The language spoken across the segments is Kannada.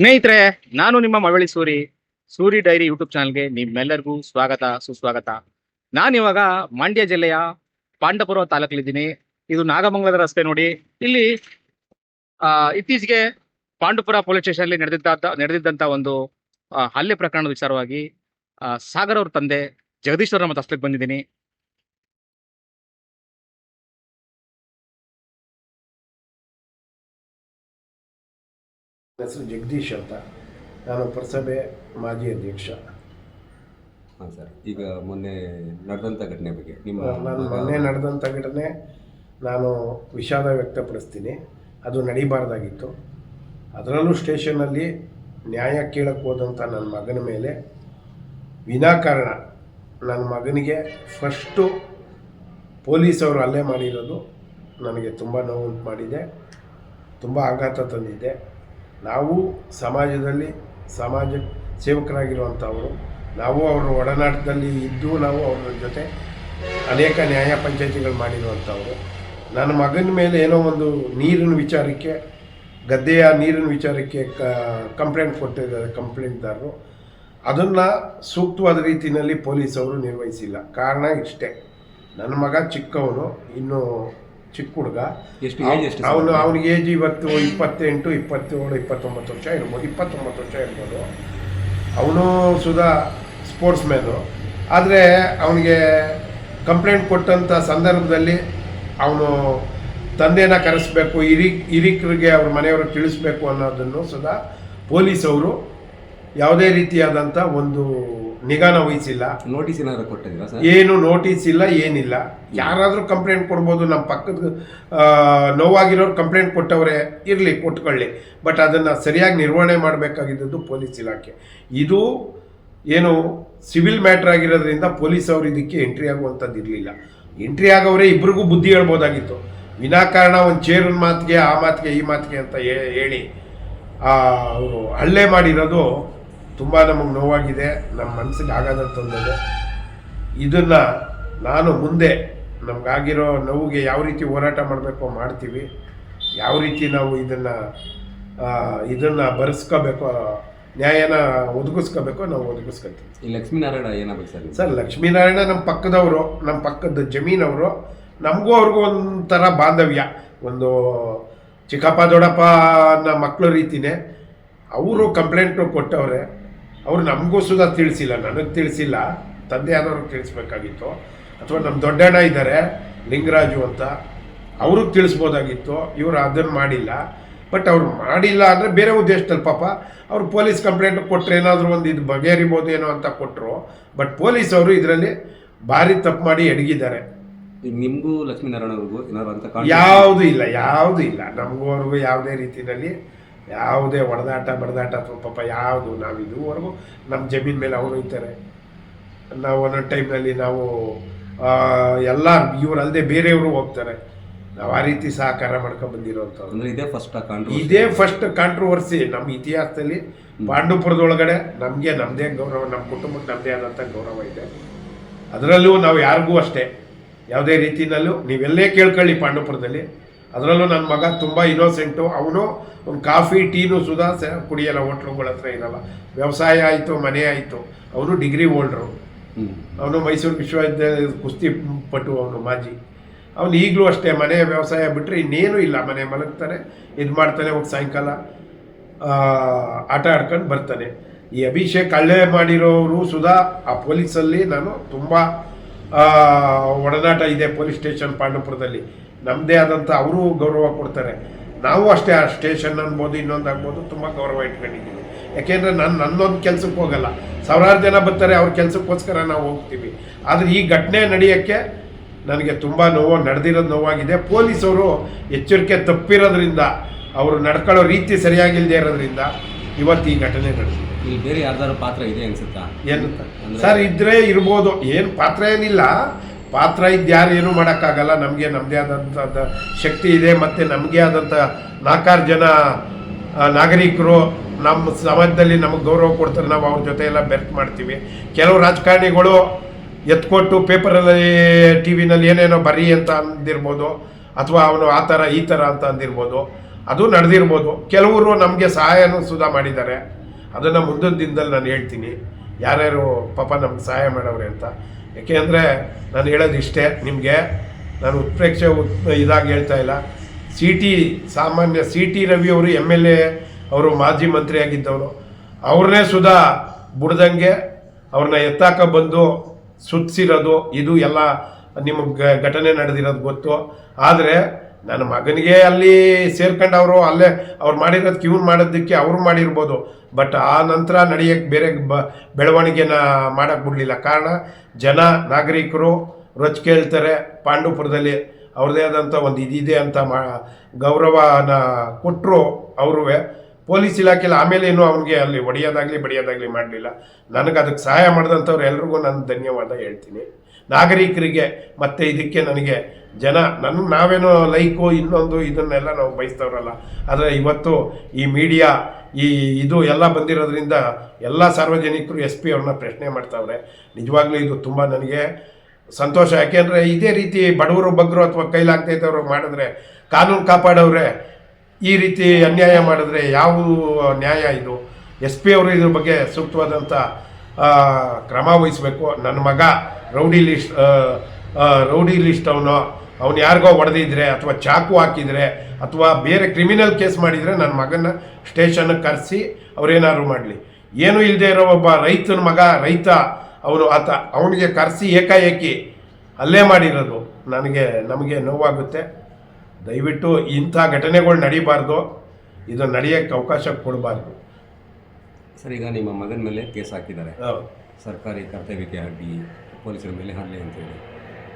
ಸ್ನೇಹಿತರೆ, ನಾನು ನಿಮ್ಮ ಮಳವಳ್ಳಿ ಸೂರಿ ಸೂರಿ ಡೈರಿ ಯೂಟ್ಯೂಬ್ ಚಾನಲ್ಗೆ ನಿಮ್ಮೆಲ್ಲರಿಗೂ ಸ್ವಾಗತ, ಸುಸ್ವಾಗತ. ನಾನಿವಾಗ ಮಂಡ್ಯ ಜಿಲ್ಲೆಯ ಪಾಂಡಪುರ ತಾಲೂಕಲ್ಲಿದ್ದೀನಿ. ಇದು ನಾಗಮಂಗಲದ ರಸ್ತೆ ನೋಡಿ. ಇಲ್ಲಿ ಇತ್ತೀಚೆಗೆ ಪಾಂಡಪುರ ಪೊಲೀಸ್ ಸ್ಟೇಷನ್ ನಡೆದಿದ್ದ ನಡೆದಿದ್ದಂತ ಒಂದು ಹಲ್ಲೆ ಪ್ರಕರಣದ ವಿಚಾರವಾಗಿ ಸಾಗರ್ ಅವ್ರ ತಂದೆ ಜಗದೀಶ್ವರ ಮತ್ತು ಅಷ್ಟಕ್ಕೆ ಬಂದಿದ್ದೀನಿ. ಹೆಸರು ಜಗದೀಶ್ ಅಂತ. ನಾನು ಪುರಸಭೆ ಮಾಜಿ ಅಧ್ಯಕ್ಷ. ಹಾಂ ಸರ್ ಈಗ ಮೊನ್ನೆ ನಡೆದಂಥ ಘಟನೆ ಬಗ್ಗೆ ನಿಮ್ಮ ನಾನು ಮೊನ್ನೆ ನಡೆದಂಥ ಘಟನೆ ನಾನು ವಿಷಾದ ವ್ಯಕ್ತಪಡಿಸ್ತೀನಿ. ಅದು ನಡೀಬಾರ್ದಾಗಿತ್ತು. ಅದರಲ್ಲೂ ಸ್ಟೇಷನಲ್ಲಿ ನ್ಯಾಯ ಕೇಳಕ್ಕೆ ಹೋದಂಥ ನನ್ನ ಮಗನ ಮೇಲೆ ವಿನಾಕಾರಣ ನನ್ನ ಮಗನಿಗೆ ಫಸ್ಟು ಪೊಲೀಸವರು ಅಲ್ಲೇ ಮಾಡಿರೋದು ನನಗೆ ತುಂಬ ನೋವುಂಟು ಮಾಡಿದೆ. ತುಂಬ ಆಘಾತ ತಂದಿದೆ. ನಾವು ಸಮಾಜದಲ್ಲಿ ಸಮಾಜ ಸೇವಕರಾಗಿರುವಂಥವರು, ನಾವು ಅವರ ಒಡನಾಟದಲ್ಲಿ ಇದ್ದು ನಾವು ಅವರ ಜೊತೆ ಅನೇಕ ನ್ಯಾಯ ಪಂಚಾಯಿತಿಗಳು ಮಾಡಿರುವಂಥವರು. ನನ್ನ ಮಗನ ಮೇಲೆ ಏನೋ ಒಂದು ನೀರಿನ ವಿಚಾರಕ್ಕೆ, ಗದ್ದೆಯ ನೀರಿನ ವಿಚಾರಕ್ಕೆ ಕ ಕಂಪ್ಲೇಂಟ್ ಕೊಟ್ಟಿದ್ದಾರೆ ಕಂಪ್ಲೇಂಟ್ದಾರರು ಅದನ್ನು ಸೂಕ್ತವಾದ ರೀತಿಯಲ್ಲಿ ಪೊಲೀಸವರು ನಿರ್ವಹಿಸಿಲ್ಲ. ಕಾರಣ ಇಷ್ಟೇ. ನನ್ನ ಮಗ ಚಿಕ್ಕವನು, ಇನ್ನು ಚಿಕ್ಕ ಹುಡುಗ. ಎಷ್ಟು ಏಜ್ ಎಷ್ಟು ಅವನು ಅವ್ನಿಗೆ ಏಜ್ ಇವತ್ತು ಇಪ್ಪತ್ತೆಂಟು ಇಪ್ಪತ್ತೇಳು ಇಪ್ಪತ್ತೊಂಬತ್ತು ವರ್ಷ ಇರ್ಬೋದು ಇಪ್ಪತ್ತೊಂಬತ್ತು ವರ್ಷ ಇರ್ಬೋದು. ಅವನು ಸುಧಾ ಸ್ಪೋರ್ಟ್ಸ್ ಮ್ಯಾನು ಆದರೆ ಅವನಿಗೆ ಕಂಪ್ಲೇಂಟ್ ಕೊಟ್ಟಂಥ ಸಂದರ್ಭದಲ್ಲಿ ಅವನು ತಂದೆನ ಕರೆಸಬೇಕು ಹಿರಿ ಹಿರಿಕರಿಗೆ ಅವ್ರ ಮನೆಯವ್ರಿಗೆ ತಿಳಿಸ್ಬೇಕು ಅನ್ನೋದನ್ನು ಸುಧಾ ಪೊಲೀಸವರು ಯಾವುದೇ ರೀತಿಯಾದಂಥ ಒಂದು ನಿಗಾನ ವಹಿಸಿಲ್ಲ ನೋಟಿಸ್ ಏನಾದ್ರು ಕೊಟ್ಟಿದ್ದೀರಾ ಸರ್? ಏನು ನೋಟಿಸ್ ಇಲ್ಲ ಏನಿಲ್ಲ. ಯಾರಾದರೂ ಕಂಪ್ಲೇಂಟ್ ಕೊಡ್ಬೋದು ನಮ್ಮ ಪಕ್ಕದ ನೋವಾಗಿರೋರು ಕಂಪ್ಲೇಂಟ್ ಕೊಟ್ಟವ್ರೆ ಇರಲಿ ಕೊಟ್ಕೊಳ್ಳಿ. ಬಟ್ ಅದನ್ನು ಸರಿಯಾಗಿ ನಿರ್ವಹಣೆ ಮಾಡಬೇಕಾಗಿದ್ದದ್ದು ಪೊಲೀಸ್ ಇಲಾಖೆ. ಇದು ಏನು ಸಿವಿಲ್ ಮ್ಯಾಟ್ರ್ ಆಗಿರೋದ್ರಿಂದ ಪೊಲೀಸ್ ಅವರು ಇದಕ್ಕೆ ಎಂಟ್ರಿ ಆಗುವಂಥದ್ದು ಇರಲಿಲ್ಲ. ಎಂಟ್ರಿ ಆಗೋವರೆ ಇಬ್ರಿಗೂ ಬುದ್ಧಿ ಹೇಳ್ಬೋದಾಗಿತ್ತು. ವಿನಾಕಾರಣ ಒಂದು ಚೇರಿನ ಮಾತಿಗೆ ಆ ಮಾತಿಗೆ ಈ ಮಾತಿಗೆ ಅಂತ ಹೇಳಿ ಅವರು ಹಲ್ಲೆ ಮಾಡಿರೋದು ತುಂಬ ನಮಗೆ ನೋವಾಗಿದೆ ನಮ್ಮ ಮನಸ್ಸಿಗೆ ಆಘಾತ ತೊಂದರೆ ಇದನ್ನು ನಾನು ಮುಂದೆ ನಮಗಾಗಿರೋ ನೋವಿಗೆ ಯಾವ ರೀತಿ ಹೋರಾಟ ಮಾಡಬೇಕು ಮಾಡ್ತೀವಿ. ಯಾವ ರೀತಿ ನಾವು ಇದನ್ನು ಇದನ್ನು ಬರೆಸ್ಕೋಬೇಕು ನ್ಯಾಯನ ಒದಗಿಸ್ಕೋಬೇಕು ನಾವು ಒದಗಿಸ್ಕೊತೀವಿ. ಈ ಲಕ್ಷ್ಮೀನಾರಾಯಣ ಏನಾಗಬೇಕು ಸರ್ ಸರ್ ಲಕ್ಷ್ಮೀನಾರಾಯಣ ನಮ್ಮ ಪಕ್ಕದವರು ನಮ್ಮ ಪಕ್ಕದ ಜಮೀನವರು ನಮಗೂ ಅವ್ರಿಗೂ ಒಂಥರ ಬಾಂಧವ್ಯ. ಒಂದು ಚಿಕ್ಕಪ್ಪ ದೊಡ್ಡಪ್ಪ ಅನ್ನೋ ಮಕ್ಕಳ ರೀತಿನೇ ಅವರು ಕಂಪ್ಲೇಂಟು ಕೊಟ್ಟವ್ರೆ ಅವ್ರು ನಮಗೂ ಸುಧಾ ತಿಳಿಸಿಲ್ಲ ನನಗೆ ತಿಳಿಸಿಲ್ಲ ತಂದೆ ಆದವ್ರಿಗೆ ತಿಳಿಸ್ಬೇಕಾಗಿತ್ತು. ಅಥವಾ ನಮ್ಮ ದೊಡ್ಡಣ್ಣ ಇದ್ದಾರೆ ಲಿಂಗರಾಜು ಅಂತ ಅವ್ರಿಗೆ ತಿಳಿಸ್ಬೋದಾಗಿತ್ತು ಇವರು ಅದನ್ನು ಮಾಡಿಲ್ಲ. ಬಟ್ ಅವ್ರು ಮಾಡಿಲ್ಲ ಅಂದರೆ ಬೇರೆ ಉದ್ದೇಶದಲ್ಲಿ ಪಾಪ ಅವ್ರು ಪೊಲೀಸ್ ಕಂಪ್ಲೇಂಟ್ ಕೊಟ್ಟರೆ ಏನಾದರೂ ಒಂದು ಇದು ಬಗೆಹರಿಬೋದೇನೋ ಅಂತ ಕೊಟ್ಟರು ಬಟ್ ಪೊಲೀಸ್ ಅವರು ಇದರಲ್ಲಿ ಭಾರಿ ತಪ್ಪು ಮಾಡಿ ಎಡಗಿದ್ದಾರೆ. ನಿಮಗೂ ಲಕ್ಷ್ಮೀನಾರಾಯಣ ಅವ್ರಿಗೂ ಏನಾದ್ರು ಅಂತ ಯಾವುದೂ ಇಲ್ಲ ಯಾವುದೂ ಇಲ್ಲ. ನಮಗೂ ಅವ್ರಿಗೂ ಯಾವುದೇ ರೀತಿಯಲ್ಲಿ ಯಾವುದೇ ಹೊಡೆದಾಟ ಬಡದಾಟ ಅಥವಾ ಪಾಪ ಯಾವುದು ನಾವು ಇದುವರೆಗೂ ನಮ್ಮ ಜಮೀನ್ ಮೇಲೆ ಅವರು ಇರ್ತಾರೆ ನಾವು ಒಂದೊಂದು ಟೈಮ್ನಲ್ಲಿ ನಾವು ಎಲ್ಲ ಇವರಲ್ಲದೆ ಬೇರೆಯವರು ಹೋಗ್ತಾರೆ. ನಾವು ಆ ರೀತಿ ಸಹಕಾರ ಮಾಡ್ಕೊಂಡು ಬಂದಿರೋಂಥವ್ರು ಅಂದ್ರೆ ಇದೇ ಫಸ್ಟ್ ಇದೇ ಫಸ್ಟ್ ಕಾಂಟ್ರವರ್ಸಿ ನಮ್ಮ ಇತಿಹಾಸದಲ್ಲಿ ಪಾಂಡುಪುರದೊಳಗಡೆ ನಮಗೆ ನಮ್ಮದೇ ಗೌರವ ನಮ್ಮ ಕುಟುಂಬಕ್ಕೆ ನಮ್ಮದೇ ಆದಂಥ ಗೌರವ ಇದೆ. ಅದರಲ್ಲೂ ನಾವು ಯಾರಿಗೂ ಅಷ್ಟೇ. ಯಾವುದೇ ರೀತಿಯಲ್ಲೂ ನೀವೆಲ್ಲೇ ಕೇಳ್ಕೊಳ್ಳಿ ಪಾಂಡುಪುರದಲ್ಲಿ. ಅದರಲ್ಲೂ ನನ್ನ ಮಗ ತುಂಬ ಇನ್ನೋಸೆಂಟು ಅವನು ಒಂದು ಕಾಫಿ ಟೀನು ಸುಧಾ ಸ ಕುಡಿಯಲ್ಲ ಹೋಟ್ಲುಗಳ ಹತ್ರ ಇರಲ್ಲ. ವ್ಯವಸಾಯ ಆಯಿತು ಮನೆ ಆಯಿತು. ಅವನು ಡಿಗ್ರಿ ಹೋಲ್ಡ್ರು. ಅವನು ಮೈಸೂರು ವಿಶ್ವವಿದ್ಯಾಲಯದ ಕುಸ್ತಿ ಪಟು ಅವನು ಮಾಜಿ. ಅವನು ಈಗಲೂ ಅಷ್ಟೇ ಮನೆ ವ್ಯವಸಾಯ ಬಿಟ್ಟರೆ ಇನ್ನೇನು ಇಲ್ಲ. ಮನೆ ಮಲಗ್ತಾನೆ ಇದು ಮಾಡ್ತಾನೆ ಹೋಗಿ ಸಾಯಂಕಾಲ ಆಟ ಆಡ್ಕೊಂಡು ಬರ್ತಾನೆ. ಈ ಅಭಿಷೇಕ್ ಹಳ್ಳೆ ಮಾಡಿರೋರು ಸುಧಾ ಆ ಪೊಲೀಸಲ್ಲಿ ನಾನು ತುಂಬ ಒಡನಾಟ ಇದೆ ಪೊಲೀಸ್ ಸ್ಟೇಷನ್ ಪಾಂಡವಪುರದಲ್ಲಿ. ನಮ್ಮದೇ ಆದಂಥ ಅವರು ಗೌರವ ಕೊಡ್ತಾರೆ. ನಾವು ಅಷ್ಟೇ ಆ ಸ್ಟೇಷನ್ ಅನ್ಬೋದು ಇನ್ನೊಂದು ಆಗ್ಬೋದು ತುಂಬ ಗೌರವ ಇಟ್ಕೊಂಡಿದ್ದೀವಿ. ಯಾಕೆಂದರೆ ನಾನು ನನ್ನೊಂದು ಕೆಲಸಕ್ಕೆ ಹೋಗಲ್ಲ. ಸಾವಿರಾರು ಜನ ಬರ್ತಾರೆ ಅವ್ರ ಕೆಲಸಕ್ಕೋಸ್ಕರ ನಾವು ಹೋಗ್ತೀವಿ. ಆದರೆ ಈ ಘಟನೆ ನಡೆಯೋಕ್ಕೆ ನನಗೆ ತುಂಬ ನೋವು ನಡೆದಿರೋದು ನೋವಾಗಿದೆ. ಪೊಲೀಸವರು ಎಚ್ಚರಿಕೆ ತಪ್ಪಿರೋದ್ರಿಂದ ಅವರು ನಡ್ಕೊಳ್ಳೋ ರೀತಿ ಸರಿಯಾಗಿಲ್ಲದೆ ಇರೋದ್ರಿಂದ ಇವತ್ತು ಈ ಘಟನೆ ನಡೆದಿದೆ. ಇಲ್ಲಿ ಬೇರೆ ಯಾರ್ದಾರು ಪಾತ್ರ ಇದೆ ಅನ್ಸುತ್ತಾ? ಏನು ಸರ್ ಇದ್ರೆ ಇರ್ಬೋದು. ಏನು ಪಾತ್ರ ಏನಿಲ್ಲ. ಪಾತ್ರ ಇದ್ದು ಯಾರು ಏನೂ ಮಾಡೋಕ್ಕಾಗಲ್ಲ. ನಮಗೆ ನಮ್ಮದೇ ಆದಂಥ ಶಕ್ತಿ ಇದೆ. ಮತ್ತು ನಮಗೆ ಆದಂಥ ನಾಲ್ಕಾರು ಜನ ನಾಗರಿಕರು ನಮ್ಮ ಸಮಾಜದಲ್ಲಿ ನಮಗೆ ಗೌರವ ಕೊಡ್ತಾರೆ. ನಾವು ಅವ್ರ ಜೊತೆ ಎಲ್ಲ ಬೆರ್ತ್ ಮಾಡ್ತೀವಿ. ಕೆಲವು ರಾಜಕಾರಣಿಗಳು ಎತ್ಕೊಟ್ಟು ಪೇಪರಲ್ಲಿ ಟಿ ವಿನಲ್ಲಿ ಏನೇನೋ ಬರೀ ಅಂತ ಅಂದಿರ್ಬೋದು. ಅಥವಾ ಅವನು ಆ ಥರ, ಈ ಥರ ಅಂತ ಅಂದಿರ್ಬೋದು. ಅದು ನಡೆದಿರ್ಬೋದು. ಕೆಲವರು ನಮಗೆ ಸಹಾಯನೂ ಸುಧಾ ಮಾಡಿದ್ದಾರೆ. ಅದನ್ನು ಮುಂದಿನ ದಿನದಲ್ಲಿ ನಾನು ಹೇಳ್ತೀನಿ. ಯಾರ್ಯಾರು ಪಾಪ ನಮ್ಗೆ ಸಹಾಯ ಮಾಡೋವ್ರೆ ಅಂತ. ಯಾಕೆಂದರೆ ನಾನು ಹೇಳೋದು ಇಷ್ಟೇ, ನಿಮಗೆ ನಾನು ಉತ್ಪ್ರೇಕ್ಷೆ ಉತ್ ಇದಾಗಿ ಹೇಳ್ತಾ ಇಲ್ಲ. ಸಿ ಟಿ ಸಾಮಾನ್ಯ ಸಿ ಟಿ ರವಿ ಅವರು ಎಂ ಎಲ್ ಎ ಅವರು ಮಾಜಿ ಮಂತ್ರಿ ಆಗಿದ್ದವರು. ಅವ್ರನ್ನೇ ಸುಧಾ ಬುಡ್ದಂಗೆ ಅವ್ರನ್ನ ಎತ್ತಾಕ ಬಂದು ಸುತ್ತಿಸಿರೋದು, ಇದು ಎಲ್ಲ ನಿಮ್ಮ ಘಟನೆ ನಡೆದಿರೋದು ಗೊತ್ತು. ಆದರೆ ನನ್ನ ಮಗನಿಗೆ ಅಲ್ಲಿ ಸೇರ್ಕೊಂಡು ಅವರು ಅಲ್ಲೇ ಅವ್ರು ಮಾಡಿರೋದು ಕ್ಯೂನ್ ಮಾಡೋದಕ್ಕೆ ಅವರು ಮಾಡಿರ್ಬೋದು. ಬಟ್ ಆ ನಂತರ ನಡೆಯೋಕ್ಕೆ ಬೇರೆ ಬ, ಬೆಳವಣಿಗೆನ ಮಾಡಕ್ಕೆ ಬಿಡಲಿಲ್ಲ. ಕಾರಣ ಜನ, ನಾಗರಿಕರು ರೊಚ್ಚ ಕೇಳ್ತಾರೆ ಪಾಂಡುಪುರದಲ್ಲಿ. ಅವ್ರದ್ದೇ ಆದಂಥ ಒಂದು ಇದಿದೆ ಅಂತ ಮಾ, ಗೌರವನ ಕೊಟ್ಟರು ಅವರು ಪೊಲೀಸ್ ಇಲಾಖೆಯಲ್ಲಿ ಆಮೇಲೆ ಏನು ಅವ್ನಿಗೆ ಅಲ್ಲಿ ಹೊಡೆಯೋದಾಗಲಿ ಬಡಿಯೋದಾಗಲಿ ಮಾಡಲಿಲ್ಲ. ನನಗೆ ಅದಕ್ಕೆ ಸಹಾಯ ಮಾಡಿದಂಥವ್ರು ಎಲ್ರಿಗೂ ನಾನು ಧನ್ಯವಾದ ಹೇಳ್ತೀನಿ. ನಾಗರಿಕರಿಗೆ ಮತ್ತು ಇದಕ್ಕೆ ನನಗೆ ಜನ, ನನ್ನ ನಾವೇನೋ ಲೈಕು ಇನ್ನೊಂದು ಇದನ್ನೆಲ್ಲ ನಾವು ಬಯಸ್ತವ್ರಲ್ಲ. ಆದರೆ ಇವತ್ತು ಈ ಮೀಡಿಯಾ, ಈ ಇದು ಎಲ್ಲ ಬಂದಿರೋದ್ರಿಂದ ಎಲ್ಲ ಸಾರ್ವಜನಿಕರು ಎಸ್ ಪಿ ಅವ್ರನ್ನ ಪ್ರಶ್ನೆ ಮಾಡ್ತಾವ್ರೆ. ನಿಜವಾಗ್ಲೂ ಇದು ತುಂಬ ನನಗೆ ಸಂತೋಷ. ಯಾಕೆಂದರೆ ಇದೇ ರೀತಿ ಬಡವರು ಬಗ್ಗರು ಅಥವಾ ಕೈಲಾಗ್ತಾ ಇದ್ದವ್ರು ಮಾಡಿದ್ರೆ, ಕಾನೂನು ಕಾಪಾಡೋರೆ ಈ ರೀತಿ ಅನ್ಯಾಯ ಮಾಡಿದ್ರೆ ಯಾವ ನ್ಯಾಯ ಇದು? ಎಸ್ ಪಿ ಅವರು ಇದ್ರ ಬಗ್ಗೆ ಸೂಕ್ತವಾದಂಥ ಕ್ರಮ ವಹಿಸಬೇಕು. ನನ್ನ ಮಗ ರೌಡಿ ಲಿಸ್ಟ್ ರೌಡಿ ಲಿಸ್ಟ್ ಅವನು. ಅವ್ನು ಯಾರಿಗೋ ಹೊಡೆದಿದ್ರೆ ಅಥವಾ ಚಾಕು ಹಾಕಿದರೆ ಅಥವಾ ಬೇರೆ ಕ್ರಿಮಿನಲ್ ಕೇಸ್ ಮಾಡಿದರೆ ನನ್ನ ಮಗನ ಸ್ಟೇಷನ್ಗೆ ಕರೆಸಿ ಅವರೇನಾದ್ರು ಮಾಡಲಿ. ಏನೂ ಇಲ್ಲದೆ ಇರೋ ಒಬ್ಬ ರೈತನ ಮಗ, ರೈತ, ಅವನು ಆತ, ಅವನಿಗೆ ಕರೆಸಿ ಏಕಾಏಕಿ ಅಲ್ಲೇ ಮಾಡಿರೋದು. ನನಗೆ, ನಮಗೆ ನೋವಾಗುತ್ತೆ. ದಯವಿಟ್ಟು ಇಂಥ ಘಟನೆಗಳು ನಡೀಬಾರ್ದು. ಇದು ನಡೆಯೋಕ್ಕೆ ಅವಕಾಶ ಕೊಡಬಾರ್ದು. ಸರ್ ಈಗ ನಿಮ್ಮ ಮಗನ ಮೇಲೆ ಕೇಸ್ ಹಾಕಿದ್ದಾರೆ. ಸರ್ಕಾರಿ ಕರ್ತವ್ಯಕ್ಕೆ ಅಡ್ಡಿ ಪೊಲೀಸರ ಮೇಲೆ ಹಲ್ಲೆ ಅಂತೇಳಿ.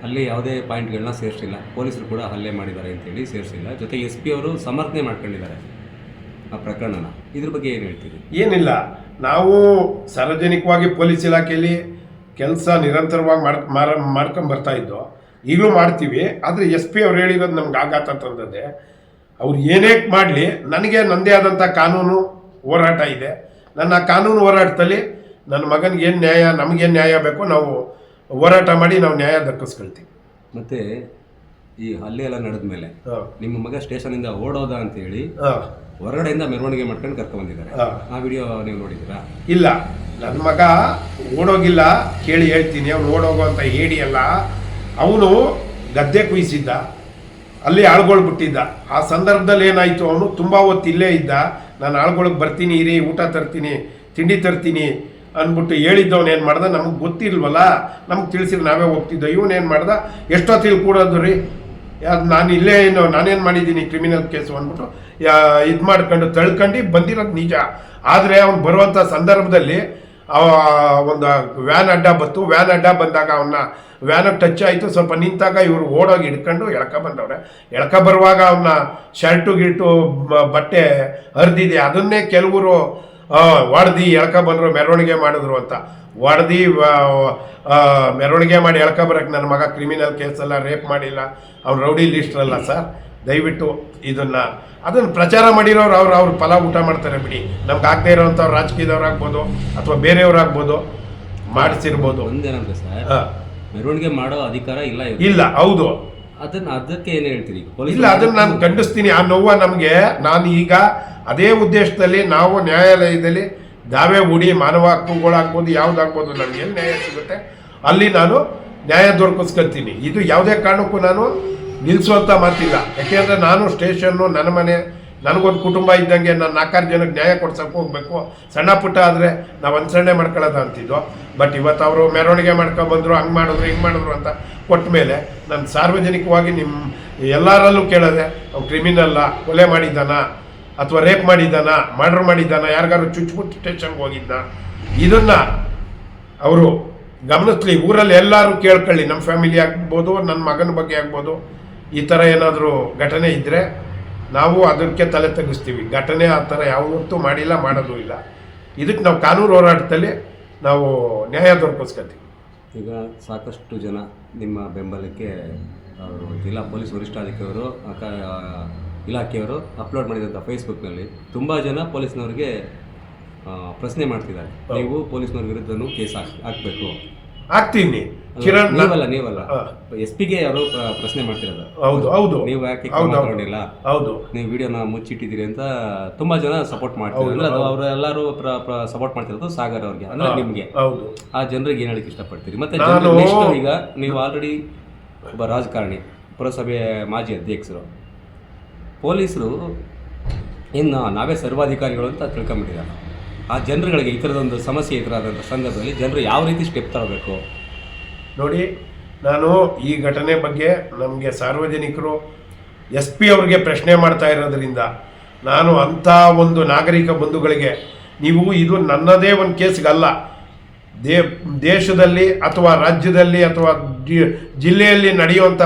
ಅಲ್ಲಿ ಯಾವುದೇ ಪಾಯಿಂಟ್ಗಳನ್ನ ಸೇರಿಸಿಲ್ಲ. ಪೊಲೀಸರು ಕೂಡ ಹಲ್ಲೆ ಮಾಡಿದ್ದಾರೆ ಅಂತೇಳಿ ಸೇರಿಸಿಲ್ಲ. ಜೊತೆಗೆ ಎಸ್ ಪಿ ಅವರು ಸಮರ್ಥನೆ ಮಾಡ್ಕೊಂಡಿದ್ದಾರೆ ಆ ಪ್ರಕರಣನ. ಇದ್ರ ಬಗ್ಗೆ ಏನು ಹೇಳ್ತೀರಿ? ಏನಿಲ್ಲ. ನಾವು ಸಾರ್ವಜನಿಕವಾಗಿ ಪೊಲೀಸ್ ಇಲಾಖೆಯಲ್ಲಿ ಕೆಲಸ ನಿರಂತರವಾಗಿ ಮಾಡ್ ಮಾರ ಮಾಡ್ಕೊಂಡು ಬರ್ತಾ ಇದ್ದೋ ಈಗಲೂ ಮಾಡ್ತೀವಿ. ಆದರೆ ಎಸ್ ಪಿ ಅವ್ರು ಹೇಳಿರೋದು ನಮ್ಗೆ ಆಘಾತ ತಂದದೆ ಅವ್ರು ಏನೇ ಮಾಡಲಿ ನನಗೆ ನನ್ನದೇ ಆದಂಥ ಕಾನೂನು ಹೋರಾಟ ಇದೆ. ನನ್ನ ಕಾನೂನು ಹೋರಾಟದಲ್ಲಿ ನನ್ನ ಮಗನಿಗೆ ಏನು ನ್ಯಾಯ ನಮಗೇನು ನ್ಯಾಯ ಬೇಕು ನಾವು ಹೋರಾಟ ಮಾಡಿ ನಾವು ನ್ಯಾಯ ದಕ್ಕಿಸ್ಕೊಳ್ತೀವಿ. ಮತ್ತೆ ಈ ಹಲ್ಲೆ ಎಲ್ಲ ನಡೆದ ಮೇಲೆ ನಿಮ್ಮ ಮಗ ಸ್ಟೇಷನಿಂದ ಓಡೋದ ಅಂತ ಹೇಳಿ ಹೊರಗಡೆಯಿಂದ ಮೆರವಣಿಗೆ ಮಾಡ್ಕೊಂಡು ಕರ್ಕೊಂಡ್ ಬಂದಿದ್ದಾರೆ. ಆ ವಿಡಿಯೋ ನೀವು ನೋಡಿದ್ದೀರಾ? ಇಲ್ಲ. ನನ್ನ ಮಗ ಓಡೋಗಿಲ್ಲ ಕೇಳಿ ಹೇಳ್ತೀನಿ. ಅವ್ನು ಅಂತ ಹೇಳಿ ಅಲ್ಲ. ಅವನು ಗದ್ದೆ ಕುಯಿಸಿದ್ದ. ಅಲ್ಲಿ ಆಳ್ಗೊಳ್ಬಿಟ್ಟಿದ್ದ ಆ ಸಂದರ್ಭದಲ್ಲಿ ಏನಾಯಿತು? ಅವನು ತುಂಬ ಹೊತ್ತು ಇಲ್ಲೇ ಇದ್ದ. ನಾನು ಆಳ್ಗೊಳಗೆ ಬರ್ತೀನಿ, ಇರಿ, ಊಟ ತರ್ತೀನಿ, ತಿಂಡಿ ತರ್ತೀನಿ ಅಂದ್ಬಿಟ್ಟು ಹೇಳಿದ್ದವನು ಏನು ಮಾಡ್ದ? ನಮಗೆ ಗೊತ್ತಿಲ್ವಲ್ಲ? ನಮ್ಗೆ ತಿಳಿಸಿದ್ರೆ ನಾವೇ ಹೋಗ್ತಿದ್ದೋ? ಇವನೇನು ಮಾಡ್ದ? ಎಷ್ಟೊತ್ತಿಗೆ ಕೂಡೋದು ರೀ, ಅದು ನಾನು ಇಲ್ಲೇ ಏನು ನಾನೇನು ಮಾಡಿದ್ದೀನಿ ಕ್ರಿಮಿನಲ್ ಕೇಸು ಅಂದ್ಬಿಟ್ಟು ಇದು ಮಾಡ್ಕೊಂಡು ತಳ್ಕೊಂಡು ಬಂದಿರೋದು ನಿಜ. ಆದರೆ ಅವ್ನು ಬರುವಂಥ ಸಂದರ್ಭದಲ್ಲಿ ಆ, ಒಂದು ವ್ಯಾನ್ ಅಡ್ಡ ಬತ್ತು ವ್ಯಾನ್ ಅಡ್ಡ ಬಂದಾಗ ಅವನ್ನ ವ್ಯಾನಿಗೆ ಟಚ್ ಆಯಿತು. ಸ್ವಲ್ಪ ನಿಂತಾಗ ಇವರು ಓಡೋಗಿ ಹಿಡ್ಕೊಂಡು ಎಳ್ಕ ಬಂದವ್ರೆ. ಎಳ್ಕ ಬರುವಾಗ ಅವನ್ನ ಶರ್ಟು ಗಿರ್ಟು ಬಟ್ಟೆ ಹರಿದಿದೆ. ಅದನ್ನೇ ಕೆಲವರು ಒಡ್ದು ಎಳ್ಕ ಬಂದರು, ಮೆರವಣಿಗೆ ಮಾಡಿದ್ರು ಅಂತ. ಒಡ್ದು ಮೆರವಣಿಗೆ ಮಾಡಿ ಎಳ್ಕ ಬರಕ್ಕೆ ನನ್ನ ಮಗ ಕ್ರಿಮಿನಲ್ ಕೇಸಲ್ಲ ರೇಪ್ ಮಾಡಿಲ್ಲ. ಅವ್ನು ರೌಡಿ ಲಿಸ್ಟ್ರಲ್ಲ ಸರ್ ದಯವಿಟ್ಟು ಇದನ್ನು ಅದನ್ನು ಪ್ರಚಾರ ಮಾಡಿರೋರು ಅವ್ರು ಅವ್ರು ಫಲ ಊಟ ಮಾಡ್ತಾರೆ ಬಿಡಿ. ನಮ್ಗೆ ಆಗದೆ ಇರೋವಂಥವ್ರು ರಾಜಕೀಯದವ್ರು ಆಗ್ಬೋದು ಅಥವಾ ಬೇರೆಯವ್ರಾಗ್ಬೋದು ಮಾಡಿಸಿರ್ಬೋದು. ಒಂದೇನಂದ್ರೆ ಸರ್. ಮೆರವಣಿಗೆ ಮಾಡೋ ಅಧಿಕಾರ ಇಲ್ಲ ಇಲ್ಲ ಹೌದು. ಅದನ್ನ ಅದಕ್ಕೆ ಏನು ಹೇಳ್ತೀರಿ? ಇಲ್ಲ ಅದನ್ನ ನಾನು ಖಂಡಿಸ್ತೀನಿ. ಆ ನೋವು ನಮಗೆ ನಾನು ಈಗ ಅದೇ ಉದ್ದೇಶದಲ್ಲಿ ನಾವು ನ್ಯಾಯಾಲಯದಲ್ಲಿ ದಾವೆ ಹೂಡಿ ಮಾನವ ಹಕ್ಕುಗಳಾಗ್ಬೋದು ಯಾವ್ದಾಗ್ಬೋದು ನನಗೆ ಎಲ್ಲಿ ನ್ಯಾಯ ಸಿಗುತ್ತೆ ಅಲ್ಲಿ ನಾನು ನ್ಯಾಯ ದೊರಕಿಸ್ಕೊಳ್ತೀನಿ ಇದು ಯಾವುದೇ ಕಾರಣಕ್ಕೂ ನಾನು ನಿಲ್ಲಿಸುವಂಥ ಮಾತಿಲ್ಲ. ಯಾಕೆಂದರೆ ನಾನು ಸ್ಟೇಷನ್ನು, ನನ್ನ ಮನೆ, ನನಗೊಂದು ಕುಟುಂಬ ಇದ್ದಂಗೆ ನಾನು ನಾಲ್ಕಾರು ಜನಕ್ಕೆ ನ್ಯಾಯ ಕೊಡ್ಸೋಕೆ ಹೋಗ್ಬೇಕು. ಸಣ್ಣ ಪುಟ್ಟ ಆದರೆ ನಾವು ಅನುಸರಣೆ ಮಾಡ್ಕೊಳ್ಳೋದು ಅಂತಿದ್ದು. ಬಟ್ ಇವತ್ತು ಅವರು ಮೆರವಣಿಗೆ ಮಾಡ್ಕೊಬಂದರು ಹಂಗೆ ಮಾಡಿದ್ರು, ಹಿಂಗೆ ಮಾಡಿದ್ರು ಅಂತ ಕೊಟ್ಟ ಮೇಲೆ ನಾನು ಸಾರ್ವಜನಿಕವಾಗಿ ನಿಮ್ಮ ಎಲ್ಲರಲ್ಲೂ ಕೇಳೋದೆ ಅವ್ನು ಕ್ರಿಮಿನಲ್ಲ ಕೊಲೆ ಮಾಡಿದ್ದಾನ? ಅಥವಾ ರೇಪ್ ಮಾಡಿದ್ದಾನ? ಮರ್ಡರ್ ಮಾಡಿದ್ದಾನ? ಯಾರಿಗಾರು ಚುಚ್ಚಿಬಿಟ್ಟು ಸ್ಟೇಷನ್ಗೆ ಹೋಗಿದ್ದ ಇದನ್ನು ಅವರು ಗಮನಿಸ್ಲಿ. ಊರಲ್ಲಿ ಎಲ್ಲರೂ ಕೇಳ್ಕೊಳ್ಳಿ. ನಮ್ಮ ಫ್ಯಾಮಿಲಿ ಆಗ್ಬೋದು ನನ್ನ ಮಗನ ಬಗ್ಗೆ ಆಗ್ಬೋದು. ಈ ಥರ ಏನಾದರೂ ಘಟನೆ ಇದ್ದರೆ ನಾವು ಅದಕ್ಕೆ ತಲೆ ತಗ್ಗಿಸ್ತೀವಿ. ಘಟನೆ ಆ ಥರ ಯಾವತ್ತೂ ಮಾಡಿಲ್ಲ ಮಾಡೋದು ಇಲ್ಲ. ಇದಕ್ಕೆ ನಾವು ಕಾನೂನು ಹೋರಾಟದಲ್ಲಿ ನಾವು ನ್ಯಾಯ ದೊರಕಿಸ್ಕೊತೀವಿ. ಈಗ ಸಾಕಷ್ಟು ಜನ ನಿಮ್ಮ ಬೆಂಬಲಕ್ಕೆ ಅವರು ಜಿಲ್ಲಾ ಪೊಲೀಸ್ ವರಿಷ್ಠಾಧಿಕಾರಿಯವರು ಇಲಾಖೆಯವರು ಅಪ್ಲೋಡ್ ಮಾಡಿದಂಥ ಫೇಸ್ಬುಕ್ನಲ್ಲಿ ತುಂಬ ಜನ ಪೊಲೀಸ್ನವ್ರಿಗೆ ಪ್ರಶ್ನೆ ಮಾಡ್ತಿದ್ದಾರೆ. ನೀವು ಪೊಲೀಸ್ನವ್ರ ವಿರುದ್ಧನೂ ಕೇಸ್ ಹಾಕ್ ಹಾಕಬೇಕು. ಆಗ್ತೀನಿ ಕಿರಣ್ ನೀವಲ್ಲ ನೀವಲ್ಲ. ಎಸ್ ಪಿಗೆ ಯಾರು ಪ್ರಶ್ನೆ ಮಾಡ್ತಿರೋದು. ಹೌದು ಹೌದು. ನೀವು ಯಾಕೆ ಹೌದು, ಹೌದು. ನೀವು ವಿಡಿಯೋನ ಮುಚ್ಚಿಟ್ಟಿದ್ದೀರಿ ಅಂತ ತುಂಬಾ ಜನ ಸಪೋರ್ಟ್ ಮಾಡ್ತಾರೆ ಅಂದ್ರೆ ಅದು ಅವರು ಎಲ್ಲರೂ ಸಪೋರ್ಟ್ ಮಾಡ್ತಿರೋದು ಸಾಗರ್ ಅವ್ರಿಗೆ ಅಂದ್ರೆ ನಿಮ್ಗೆ. ಹೌದು. ಆ ಜನರಿಗೆ ಏನ್ ಹೇಳಕ್ ಇಷ್ಟಪಡ್ತೀರಿ? ಮತ್ತೆ ನೆಕ್ಸ್ಟ್ ಈಗ ನೀವು ಆಲ್ರೆಡಿ ಒಬ್ಬ ರಾಜಕಾರಣಿ ಪುರಸಭೆ ಮಾಜಿ ಅಧ್ಯಕ್ಷರು. ಪೊಲೀಸರು ಇನ್ನು ನಾವೇ ಸರ್ವಾಧಿಕಾರಿಗಳು ಅಂತ ತಿಳ್ಕೊಂಬಿಟ್ಟಿದ್ದಾರೆ ಆ ಜನರುಗಳಿಗೆ ಈ ಥರದೊಂದು ಸಮಸ್ಯೆ ಎದುರಾದಂಥ ಸಂದರ್ಭದಲ್ಲಿ ಜನರು ಯಾವ ರೀತಿ ಸ್ಟೆಪ್ ತಗೋಬೇಕು? ನೋಡಿ, ನಾನು ಈ ಘಟನೆ ಬಗ್ಗೆ ನಮಗೆ ಸಾರ್ವಜನಿಕರು ಎಸ್ ಪಿ ಅವ್ರಿಗೆ ಪ್ರಶ್ನೆ ಮಾಡ್ತಾ ಇರೋದ್ರಿಂದ ನಾನು ಅಂಥ ಒಂದು ನಾಗರಿಕ ಬಂಧುಗಳಿಗೆ ನೀವು ಇದು ನನ್ನದೇ ಒಂದು ಕೇಸ್ಗಲ್ಲ. ದೇ, ದೇಶದಲ್ಲಿ ಅಥವಾ ರಾಜ್ಯದಲ್ಲಿ ಅಥವಾ ಜಿಲ್ಲೆಯಲ್ಲಿ ನಡೆಯುವಂಥ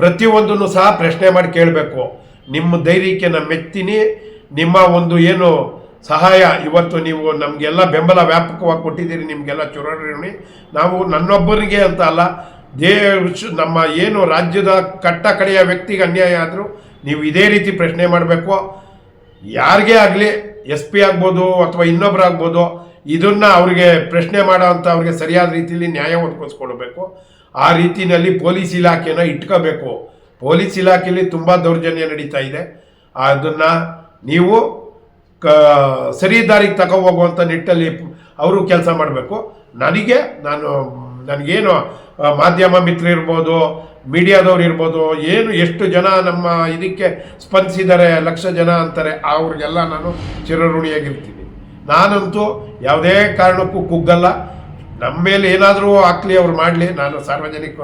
ಪ್ರತಿಯೊಂದನ್ನು ಸಹ ಪ್ರಶ್ನೆ ಮಾಡಿ ಕೇಳಬೇಕು. ನಿಮ್ಮ ಧೈರ್ಯಕ್ಕೆ ನಾನು ಮೆಚ್ತೀನಿ ನಿಮ್ಮ ಒಂದು ಏನು ಸಹಾಯ. ಇವತ್ತು ನೀವು ನಮಗೆಲ್ಲ ಬೆಂಬಲ ವ್ಯಾಪಕವಾಗಿ ಕೊಟ್ಟಿದ್ದೀರಿ, ನಿಮಗೆಲ್ಲ ಚುರಣಿ ನಾವು ನನ್ನೊಬ್ಬರಿಗೆ ಅಂತ ಅಲ್ಲ, ದೇಶ ನಮ್ಮ ಏನು ರಾಜ್ಯದ ಕಟ್ಟ ಕಡೆಯ ವ್ಯಕ್ತಿಗೆ ಅನ್ಯಾಯ ಆದರೂ ನೀವು ಇದೇ ರೀತಿ ಪ್ರಶ್ನೆ ಮಾಡಬೇಕು. ಯಾರಿಗೆ ಆಗಲಿ, ಎಸ್ ಪಿ ಆಗ್ಬೋದು ಅಥವಾ ಇನ್ನೊಬ್ರು ಆಗ್ಬೋದು ಇದನ್ನ ಅವ್ರಿಗೆ ಪ್ರಶ್ನೆ ಮಾಡೋ ಅಂತ ಅವ್ರಿಗೆ ಸರಿಯಾದ ರೀತಿಯಲ್ಲಿ ನ್ಯಾಯ ಒದಗಿಸ್ಕೊಡ್ಬೇಕು. ಆ ರೀತಿಯಲ್ಲಿ ಪೊಲೀಸ್ ಇಲಾಖೆನ ಇಟ್ಕೋಬೇಕು. ಪೊಲೀಸ್ ಇಲಾಖೆಯಲ್ಲಿ ತುಂಬ ದೌರ್ಜನ್ಯ ನಡೀತಾ ಇದೆ. ಅದನ್ನು ನೀವು ಕ ಸರಿ ದಾರಿಗೆ ತಗೋ ನಿಟ್ಟಲ್ಲಿ ಅವರು ಕೆಲಸ ಮಾಡಬೇಕು. ನನಗೆ, ನಾನು, ನನಗೇನು ಮಾಧ್ಯಮ ಮಿತ್ರ ಇರ್ಬೋದು, ಮೀಡಿಯಾದವ್ರು ಇರ್ಬೋದು, ಏನು ಎಷ್ಟು ಜನ ನಮ್ಮ ಇದಕ್ಕೆ ಸ್ಪಂದಿಸಿದ್ದಾರೆ, ಲಕ್ಷ ಜನ ಅಂತಾರೆ, ಅವ್ರಿಗೆಲ್ಲ ನಾನು ಚಿರಋಣಿಯಾಗಿರ್ತೀನಿ. ನಾನಂತೂ ಯಾವುದೇ ಕಾರಣಕ್ಕೂ ಕುಗ್ಗಲ್ಲ. ನಮ್ಮ ಮೇಲೆ ಏನಾದರೂ ಹಾಕ್ಲಿ ಅವ್ರು ಮಾಡಲಿ, ನಾನು ಸಾರ್ವಜನಿಕ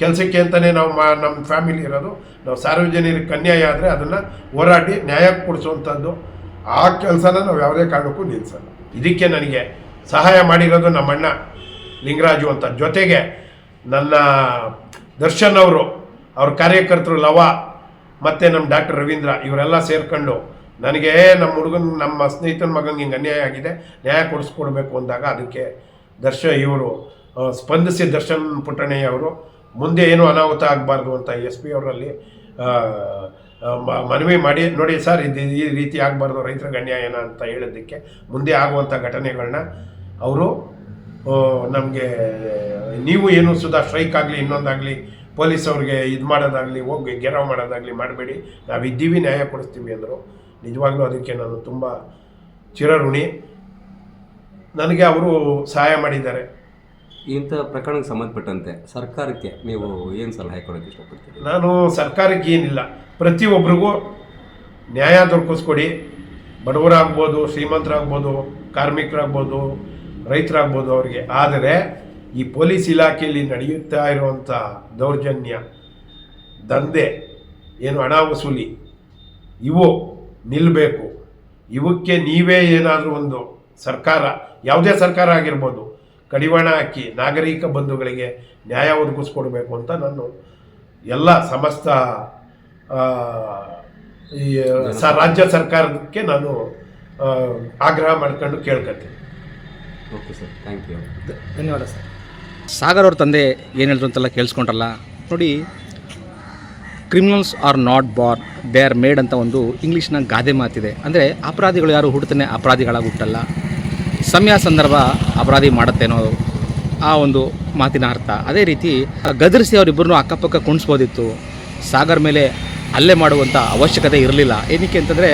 ಕೆಲಸಕ್ಕೆ ಅಂತಲೇ ನಾವು ಮಾ, ನಮ್ಮ ಫ್ಯಾಮಿಲಿ ಇರೋದು. ನಾವು ಸಾರ್ವಜನಿಕ ಅನ್ಯಾಯ ಆದರೆ ಅದನ್ನು ಹೋರಾಡಿ ನ್ಯಾಯ ಕೊಡಿಸುವಂಥದ್ದು ಆ ಕೆಲಸನ ನಾವು ಯಾವುದೇ ಕಾರಣಕ್ಕೂ ನಿಲ್ಲಿಸಲ್ಲ ಇದಕ್ಕೆ ನನಗೆ ಸಹಾಯ ಮಾಡಿರೋದು ನಮ್ಮ ಅಣ್ಣ ಲಿಂಗರಾಜು ಅಂತ. ಜೊತೆಗೆ ನನ್ನ ದರ್ಶನ್ ಅವರು, ಅವ್ರ ಕಾರ್ಯಕರ್ತರು ಲವ, ಮತ್ತು ನಮ್ಮ ಡಾಕ್ಟರ್ ರವೀಂದ್ರ, ಇವರೆಲ್ಲ ಸೇರ್ಕೊಂಡು ನನಗೆ ನಮ್ಮ ಹುಡುಗನ, ನಮ್ಮ ಸ್ನೇಹಿತನ ಮಗನಿಗೆ ಹಿಂಗೆ ಅನ್ಯಾಯ ಆಗಿದೆ, ನ್ಯಾಯ ಕೊಡಿಸ್ಕೊಡ್ಬೇಕು ಅಂದಾಗ ಅದಕ್ಕೆ ದರ್ಶನ್ ಇವರು ಸ್ಪಂದಿಸಿ ದರ್ಶನ್ ಪುಟ್ಟಣಯ್ಯ ಅವರು, ಮುಂದೆ ಏನು ಅನಾಹುತ ಆಗಬಾರ್ದು ಅಂತ ಎಸ್ ಪಿ ಅವರಲ್ಲಿ ಮನವಿ ಮಾಡಿ, ನೋಡಿ ಸರ್, ಇದು ಈ ರೀತಿ ಆಗಬಾರ್ದು ರೈತರ ಗಣ್ಯ ಏನ ಅಂತ ಹೇಳೋದಕ್ಕೆ ಮುಂದೆ ಆಗುವಂಥ ಘಟನೆಗಳನ್ನ ಅವರು ನಮಗೆ, ನೀವು ಏನು ಸುಧಾ ಸ್ಟ್ರೈಕ್ ಆಗಲಿ, ಇನ್ನೊಂದಾಗಲಿ, ಪೊಲೀಸ್ ಅವ್ರಿಗೆ ಇದು ಮಾಡೋದಾಗಲಿ, ಹೋಗಿ ಗೆರವ್ ಮಾಡೋದಾಗಲಿ ಮಾಡಬೇಡಿ ನಾವು ಇದ್ದೀವಿ ನ್ಯಾಯ ಕೊಡಿಸ್ತೀವಿ ಅಂದರು. ನಿಜವಾಗ್ಲೂ ಅದಕ್ಕೆ ನಾನು ತುಂಬ ಚಿರಋಣಿ. ನನಗೆ ಅವರು ಸಹಾಯ ಮಾಡಿದ್ದಾರೆ. ಇಂಥ ಪ್ರಕರಣಕ್ಕೆ ಸಂಬಂಧಪಟ್ಟಂತೆ ಸರ್ಕಾರಕ್ಕೆ ನೀವು ಏನು ಸಲಹೆ ಕೊಡೋಕ್ಕೆ ಇಷ್ಟಪಡ್ತೀರಿ? ನಾನು ಸರ್ಕಾರಕ್ಕೆ ಏನಿಲ್ಲ. ಪ್ರತಿಯೊಬ್ಬರಿಗೂ ನ್ಯಾಯ ದೊರಕಿಸ್ಕೊಡಿ. ಬಡವರಾಗ್ಬೋದು, ಶ್ರೀಮಂತರಾಗ್ಬೋದು, ಕಾರ್ಮಿಕರಾಗ್ಬೋದು, ರೈತರಾಗ್ಬೋದು ಅವರಿಗೆ. ಆದರೆ ಈ ಪೊಲೀಸ್ ಇಲಾಖೆಯಲ್ಲಿ ನಡೆಯುತ್ತಾ ಇರುವಂಥ ದೌರ್ಜನ್ಯ, ದಂಧೆ, ಏನು ಹಣ ವಸೂಲಿ, ಇವು ನಿಲ್ಲಬೇಕು ಇವಕ್ಕೆ ನೀವೇ ಏನಾದರೂ ಒಂದು ಸರ್ಕಾರ, ಯಾವುದೇ ಸರ್ಕಾರ ಆಗಿರ್ಬೋದು ಕಡಿವಾಣ ಹಾಕಿ ನಾಗರಿಕ ಬಂಧುಗಳಿಗೆ ನ್ಯಾಯ ಒದಗಿಸ್ಕೊಡ್ಬೇಕು ಅಂತ ನಾನು ಎಲ್ಲ ಸಮಸ್ತ ಆ, ಈ ಸ ರಾಜ್ಯ ಸರ್ಕಾರಕ್ಕೆ ನಾನು ಆಗ್ರಹ ಮಾಡ್ಕೊಂಡು ಕೇಳ್ಕೊತೀನಿ ಓಕೆ ಸರ್ ಥ್ಯಾಂಕ್ ಯು ಧನ್ಯವಾದ ಸರ್. ಸಾಗರ್ ಅವ್ರ ತಂದೆ ಏನು ಹೇಳಿದ್ರು ಅಂತೆಲ್ಲ ಕೇಳಿಸ್ಕೊಂಡ್ರಲ್ಲ? ನೋಡಿ criminals are not born they are made ಅಂತ ಒಂದು ಇಂಗ್ಲೀಷ್ನ ಗಾದೆ ಮಾತಿದೆ. ಅಂದರೆ ಅಪರಾಧಿಗಳು ಯಾರು ಹುಡ್ತಾನೆ ಅಪರಾಧಿಗಳಾಗಿ ಹುಟ್ಟಲ್ಲ. ಸಮಯ ಸಂದರ್ಭ ಅಪರಾಧಿ ಮಾಡುತ್ತೇನೋ ಆ ಒಂದು ಮಾತಿನ ಅರ್ಥ. ಅದೇ ರೀತಿ ಗದರಿಸಿ ಅವರಿಬ್ಬರನ್ನು ಅಕ್ಕಪಕ್ಕ ಕುಣಿಸ್ಬೋದಿತ್ತು. ಸಾಗರ್ ಮೇಲೆ ಹಲ್ಲೆ ಮಾಡುವಂಥ ಅವಶ್ಯಕತೆ ಇರಲಿಲ್ಲ. ಏನಕ್ಕೆ ಅಂತಂದರೆ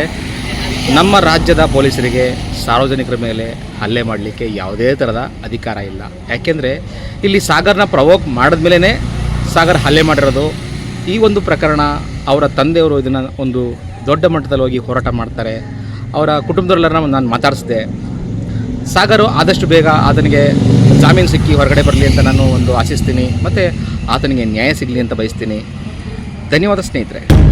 ನಮ್ಮ ರಾಜ್ಯದ ಪೊಲೀಸರಿಗೆ ಸಾರ್ವಜನಿಕರ ಮೇಲೆ ಹಲ್ಲೆ ಮಾಡಲಿಕ್ಕೆ ಯಾವುದೇ ಥರದ ಅಧಿಕಾರ ಇಲ್ಲ. ಯಾಕೆಂದರೆ ಇಲ್ಲಿ ಸಾಗರ್ನ ಪ್ರವೋಕ್ ಮಾಡಿದ್ಮೇಲೆ ಸಾಗರ್ ಹಲ್ಲೆ ಮಾಡಿರೋದು. ಈ ಒಂದು ಪ್ರಕರಣ ಅವರ ತಂದೆಯವರು ಇದನ್ನು ಒಂದು ದೊಡ್ಡ ಮಟ್ಟದಲ್ಲಿ ಹೋಗಿ ಹೋರಾಟ ಮಾಡ್ತಾರೆ. ಅವರ ಕುಟುಂಬದವರೆಲ್ಲರನ್ನ ನಾನು ಮಾತಾಡಿಸಿದೆ ಸಾಗರು ಆದಷ್ಟು ಬೇಗ ಆತನಿಗೆ ಜಾಮೀನು ಸಿಕ್ಕಿ ಹೊರಗಡೆ ಬರಲಿ ಅಂತ ನಾನು ಒಂದು ಆಶಿಸ್ತೀನಿ. ಮತ್ತು ಆತನಿಗೆ ನ್ಯಾಯ ಸಿಗಲಿ ಅಂತ ಬಯಸ್ತೀನಿ. ಧನ್ಯವಾದ ಸ್ನೇಹಿತರೆ.